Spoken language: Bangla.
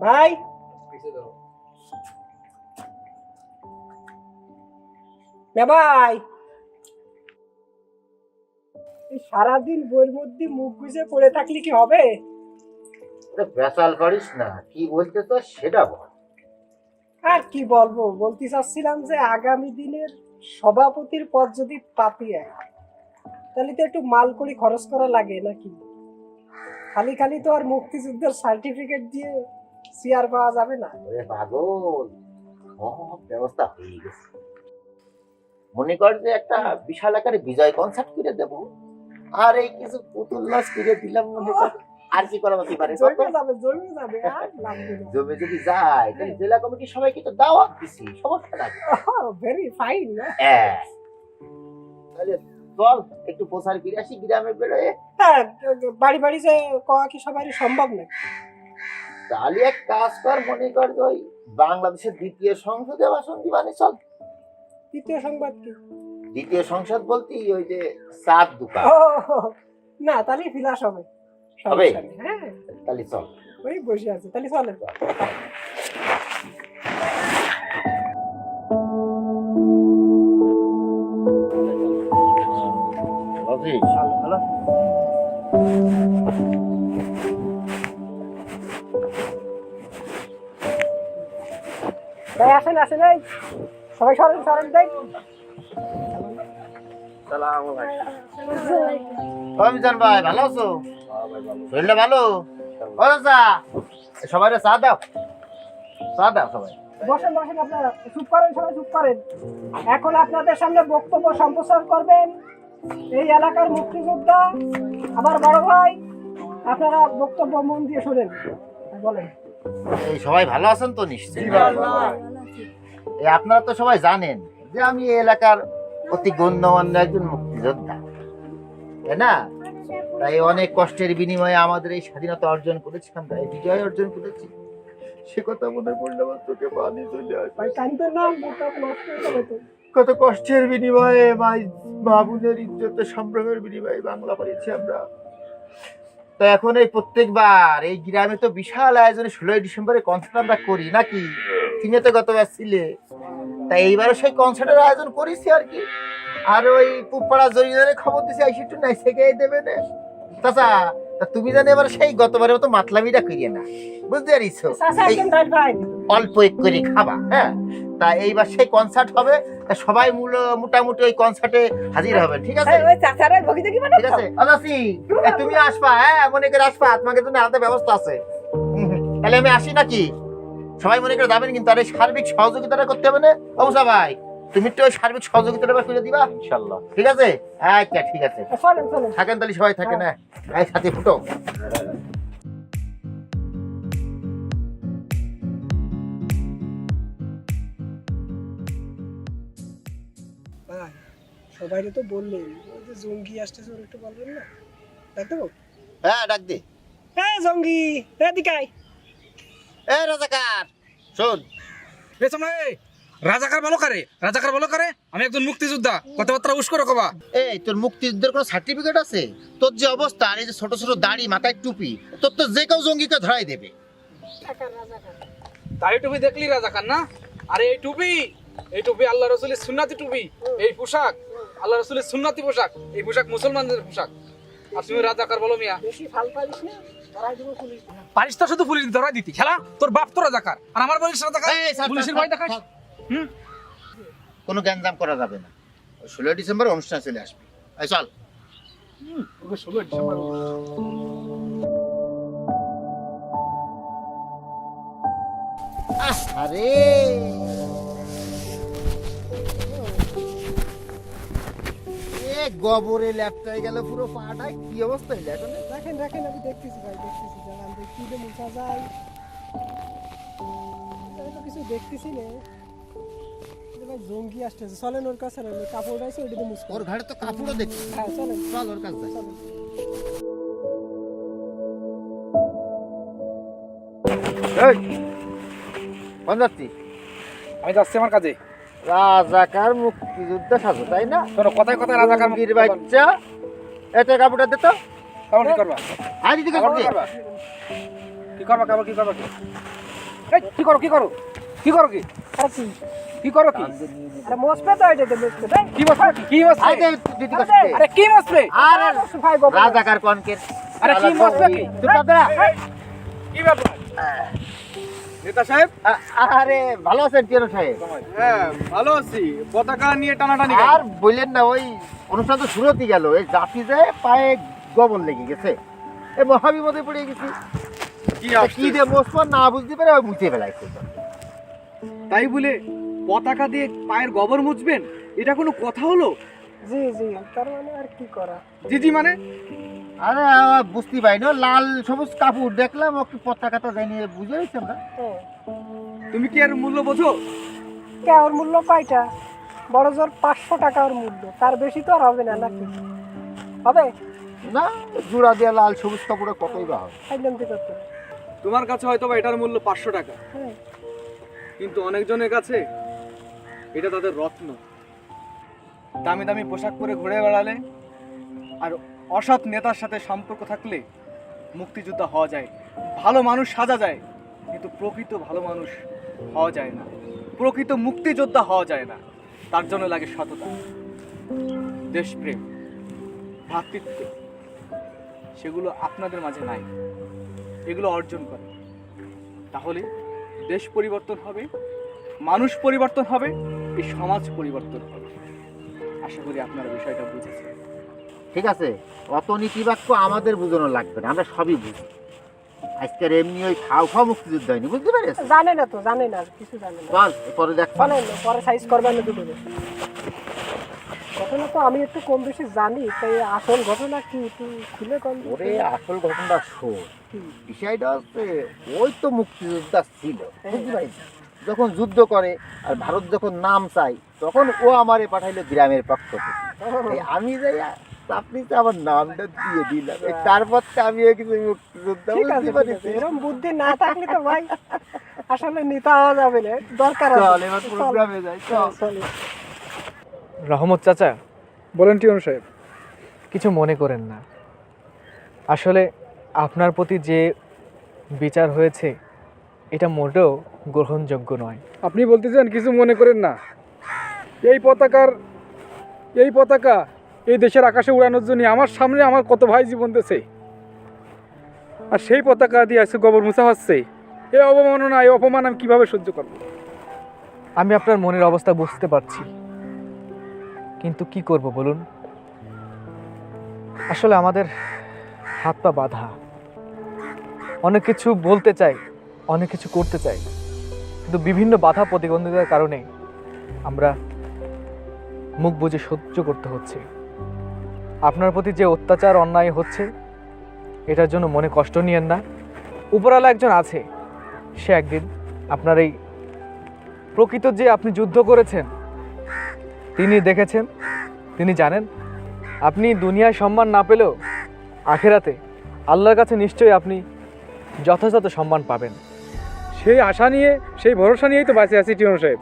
ভাই। ভাই। সারাদিন বইয়ের মধ্যে মুখ গুজে পড়ে থাকলে কি হবে? বেসাল করিস না কি বলতে তো সেটা বল। আর কি বলব বলতে চাচ্ছিলাম যে আগামী দিনের সভাপতির পদ যদি পাতি তাহলে তো একটু মাল করে খরচ করা লাগে নাকি? খালি খালি তো আর মুক্তিযুদ্ধের সার্টিফিকেট দিয়ে চেয়ার পাওয়া যাবে না? ওরে পাগল। সব ব্যবস্থা হয়ে গেছে। মনে কর যে একটা বিশাল আকারে বিজয় কনসার্ট করে দেব। আর এই কিছু পুতুল নাচ করে দিলাম মনে কর। আর কি করা হতে পারে জমে যাবে জমে যাবে আর লাগবে জমে যদি যায় তাহলে জেলা কমিটি সবাইকে তো দাওয়াত দিছি সমস্যা নাই। ভেরি ফাইন হ্যাঁ। তাহলে চল একটু প্রচার ফিরে আসি গ্রামে বেরোয়। হ্যাঁ বাড়ি বাড়ি যে কওয়া কি সবারই সম্ভব না তাহলে এক কাজ কর মনে কর যে ওই বাংলাদেশের দ্বিতীয় সংসদে ভাষণ দিবানে চল। তৃতীয় সংবাদ কি? দ্বিতীয় সংসদ বলতে ওই যে চাঁদ দোকান। না তাহলে ফিলাস হবে। হবে? হ্যাঁ। তাহলে চল। ওই বসে আছে তাহলে চলে। ভালো। ভাই আসেন আসেন এই। সবাই সরেন সরেন দেখ। অমিজান ভাই ভালো আছো? শরীরটা ভালো? ও চাচা সবাই চা দাও। চা দাও সবাই। বসেন বসেন আপনারা। চুপ করেন সবাই চুপ করেন। এখন আপনাদের সামনে বক্তব্য সম্প্রচার করবেন এই এলাকার মুক্তিযোদ্ধা আমার বড় ভাই। আপনারা বক্তব্য মন দিয়ে শোনেন। বলেন। এই সবাই ভালো আছেন তো নিশ্চয়ই? এই আপনারা তো সবাই জানেন যে আমি এই এলাকার অতি গণ্যমান্য একজন মুক্তিযোদ্ধা। তাই না? তাই অনেক কষ্টের বিনিময়ে আমাদের এই স্বাধীনতা অর্জন করেছি আমরা এই বিজয় অর্জন করেছি। সে কথা মনে পড়লে আমার চোখে পানি চলে আসে। কত কষ্টের বিনিময়ে মা বোনের ইজ্জত সম্ভ্রমের বিনিময়ে বাংলা পেয়েছি আমরা। তো এখন এই প্রত্যেকবার এই গ্রামে তো বিশাল আয়োজনে ষোলোই ডিসেম্বরে কনসার্ট আমরা করি নাকি? তুমি তো গতবার ছিলে। তাই এইবারও সেই কনসার্টের আয়োজন করেছি আর কি। আর ওই পুপাড়া জরিদারে খবর দিছি আইসি একটু নাই থেকে দেবে না। চাচা তা তুমি জানি এবার সেই গতবারের মতো মাতলামিটা করিয়ে না। বুঝতে ভাই অল্প এক করে খাবা হ্যাঁ? তা এইবার সেই কনসার্ট হবে। সবাই মূল- মোটামুটি ওই কনসার্টে হাজির হবে ঠিক আছে? ঠিক তুমি আসবা হ্যাঁ? মনে করে আসবা তোমাকে জন্য আলাদা ব্যবস্থা আছে। তাহলে আমি আসি নাকি? সবাই মনে করে যাবেন কিন্তু আর এই সার্বিক সহযোগিতাটা করতে হবে না? অবশ্যা ভাই তুমি তো ওই সার্বিক সহযোগিতাটা এবার করে দিবা। ইনশাল্লাহ। ঠিক আছে? আচ্ছা ঠিক আছে। চলেন চলেন। থাকেন তাহলে সবাই থাকেন হ্যাঁ। এই সাথে ফুটো। সবাই তো বললেন ওই যে জঙ্গি আসতেছে ওর একটু বলবেন না? ডাক দেবো? হ্যাঁ ডাক দে। হ্যাঁ জঙ্গি। এদিকে আয়। এ রাজাকার শোন। এ সামনে এই, রাজাকার বলো করে? রাজাকার বলো করে? আমি একজন মুক্তিযোদ্ধা। কথাবার্তা উস্কো রকবা এই তোর মুক্তিযুদ্ধের কোনো সার্টিফিকেট আছে? তোর যে অবস্থা আর এই যে ছোট ছোট দাড়ি মাথায় টুপি তোর তো যে কেউ জঙ্গিকে ধরাই দেবে। দাড়ি টুপি দেখলি রাজাকার না? আরে এই টুপি এই টুপি আল্লাহ রসুলের সুন্নাতি টুপি এই পোশাক। আল্লাহ রসুলের সুন্নাতি পোশাক এই পোশাক মুসলমানদের পোশাক। আর তুমি রাজাকার বলো মিয়া। বেশি ফাল পারিস তো শুধু পুলিশ ধরাই দিতি। খেলা তোর বাপ তো রাজাকার। আর আমার বলিস রাজাকার এই, ছাড়, পুলিশের ভয় দেখাস? হুম? কোনো গ্যাঞ্জাম করা যাবে না। ষোলোই ডিসেম্বর অনুষ্ঠান চলে আসবে। এই চল। ষোলো ডিসেম্বর। আরে! গোবরে ল্যাপটাই গেল পুরো পাটা কি অবস্থা হইল এখন রাখেন রাখেন আমি দেখতেছি ভাই দেখতেছি জানান দেখি যে মুছা যায়। আমি তো কিছু দেখতেছি না। ভাই জঙ্গি আসতেছে। চলেন ওর কাছে কাপড় আছে ওইটাতে মুছবো ওর ঘাড়ে তো কাপড়ও দেখছি। হ্যাঁ চলেন। চল ওর কাছে যাই। চলেন। এই কোন যাচ্ছি আমি যাচ্ছি আমার কাজে। রাজাকার মুক্তিযুদ্ধ সাজো তাই না? শোনো কথায় কথায় রাজাকার মুরগির বাচ্চা। এত কাপড়টা দে তো। কাপড় কি করবা? আজ দিকে কাপড় কি করবা? কি করবা কাপড় কি করবা? কি? এই, কি করো কি করো? কি করো কি? আরে কি? কি করো কি? আরে মসপে তো এটা দে মসপে তাই কি বসবে কি কি বসবে আরে দিদি কষ্টে আরে কি বসবে আরে রাজাকার কনকের। আরে কি বসবে কি? কর তোরা। কি ব্যাপার? নেতা সাহেব? আরে ভালো আছেন টিয়ানো সাহেব? হ্যাঁ ভালো আছি। পতাকা নিয়ে টানাটানি আর বললেন না ওই অনুষ্ঠান তো শুরু হতে গেল। এই জাতি যায় পায়ে গবল লেগে গেছে। এই মহাবিপদে পড়ে গেছি। কি দিয়ে বসবো না বুঝতে পেরে ওই মুছে ফেলাইছে। তাই বলে পতাকা দিয়ে পায়ের গোবর মুছবেন? এটা কোনো কথা হলো? জি জি তার মানে আর কি করা? জিজি মানে? আরে আ, বুঝতে পারি না। লাল সবুজ কাপড় দেখলাম ওকে পতাকা তো জানিয়ে বুঝে গেছি আমরা। তুমি কি আর মূল্য বোঝো? কে ওর মূল্য কয়টা? বড় জোর পাঁচশো টাকা ওর মূল্য। তার বেশি তো আর হবে না নাকি? হবে? না জোড়া দিয়ে লাল সবুজ কাপড়ে কতই বা হবে। তোমার কাছে হয়তো বা এটার মূল্য পাঁচশো টাকা। হ্যাঁ। কিন্তু অনেকজনের কাছে এটা তাদের রত্ন। দামি দামি পোশাক পরে ঘুরে বেড়ালে আর অসৎ নেতার সাথে সম্পর্ক থাকলে মুক্তিযোদ্ধা হওয়া যায়। ভালো মানুষ সাজা যায়, কিন্তু প্রকৃত ভালো মানুষ হওয়া যায় না। প্রকৃত মুক্তিযোদ্ধা হওয়া যায় না। তার জন্য লাগে সততা। দেশপ্রেম, ভ্রাতৃত্ব, সেগুলো আপনাদের মাঝে নাই। এগুলো অর্জন করে তাহলে দেশ পরিবর্তন হবে, মানুষ পরিবর্তন হবে, এই সমাজ পরিবর্তন হবে। আশা করি আপনারা বিষয়টা বুঝেছেন। ঠিক আছে? অত নীতিবাক্য আমাদের বোঝানো লাগবে না আমরা সবই বুঝি। আজকের এমনি ওই খাও খাও মুক্তিযুদ্ধ হয়নি বুঝতে পারিস জানে না তো জানে না কিছু জানে না। চল পরে দেখ। বলেন পরে সাইজ করবেন না দুটো ঘটনা তো আমি একটু কম বেশি জানি তাই আসল ঘটনা কি একটু খুলে কম ওরে আসল ঘটনাটা শোন। বিষয়টা হচ্ছে ওই তো মুক্তিযোদ্ধা ছিল বুঝতে পারিস? যখন যুদ্ধ করে আর ভারত যখন নাম চাই তখন ও আমারে পাঠাইলো গ্রামের পক্ষ থেকে। আমি যাই আপনি তো আমার নামটা দিয়ে দিলাম তারপর তো আমি কিছু মুক্তিযোদ্ধা বুঝতে ঠিক এরকম বুদ্ধি না থাকলে তো ভাই আসলে নেতা হওয়া যাবে না দরকার আছে। চল এবার প্রোগ্রামে যাই চল। চল। রহমত চাচা বলেন টিউন সাহেব। কিছু মনে করেন না। আসলে আপনার প্রতি যে বিচার হয়েছে এটা মোটেও গ্রহণযোগ্য নয়। আপনি বলতে চান কিছু মনে করেন না? এই পতাকার এই পতাকা এই দেশের আকাশে উড়ানোর জন্য আমার সামনে আমার কত ভাই জীবন দিয়েছে। আর সেই পতাকা দিয়ে আজকে গোবর মুছা হচ্ছে। এই অবমাননা, এই অপমান আমি কীভাবে সহ্য করব? আমি আপনার মনের অবস্থা বুঝতে পারছি। কিন্তু কি করব বলুন? আসলে আমাদের হাত পা বাঁধা। অনেক কিছু বলতে চাই, অনেক কিছু করতে চাই। কিন্তু বিভিন্ন বাধা প্রতিবন্ধিতার কারণে আমরা মুখ বুজে সহ্য করতে হচ্ছে। আপনার প্রতি যে অত্যাচার, অন্যায় হচ্ছে, এটার জন্য মনে কষ্ট নিয়েন না। উপরওয়ালা একজন আছে, সে একদিন আপনার এই প্রকৃত যে আপনি যুদ্ধ করেছেন, তিনি দেখেছেন, তিনি জানেন, আপনি দুনিয়ায় সম্মান না পেলেও আখেরাতে আল্লাহর কাছে নিশ্চয়ই আপনি যথাযথ সম্মান পাবেন। সেই আশা নিয়ে, সেই ভরসা নিয়েই তো বাঁচে আছি টিউন সাহেব।